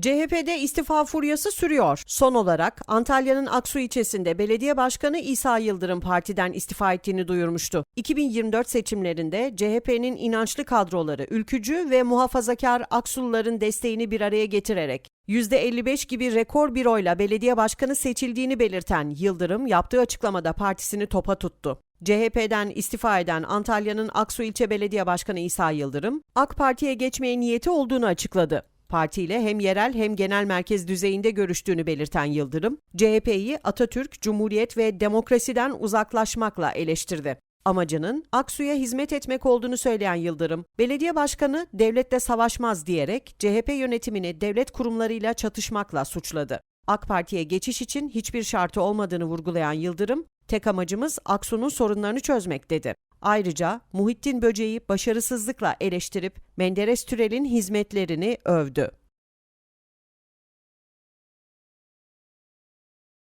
CHP'de istifa furyası sürüyor. Son olarak Antalya'nın Aksu ilçesinde belediye başkanı İsa Yıldırım partiden istifa ettiğini duyurmuştu. 2024 seçimlerinde CHP'nin inançlı kadroları ülkücü ve muhafazakar Aksuluların desteğini bir araya getirerek %55 gibi rekor bir oyla belediye başkanı seçildiğini belirten Yıldırım yaptığı açıklamada partisini topa tuttu. CHP'den istifa eden Antalya'nın Aksu ilçe belediye başkanı İsa Yıldırım, AK Parti'ye geçmeye niyeti olduğunu açıkladı. Partiyle hem yerel hem genel merkez düzeyinde görüştüğünü belirten Yıldırım, CHP'yi Atatürk, Cumhuriyet ve demokrasiden uzaklaşmakla eleştirdi. Amacının Aksu'ya hizmet etmek olduğunu söyleyen Yıldırım, belediye başkanı devletle savaşmaz diyerek CHP yönetimini devlet kurumlarıyla çatışmakla suçladı. AK Parti'ye geçiş için hiçbir şartı olmadığını vurgulayan Yıldırım, tek amacımız Aksu'nun sorunlarını çözmek dedi. Ayrıca Muhittin Böceği başarısızlıkla eleştirip Menderes Türel'in hizmetlerini övdü.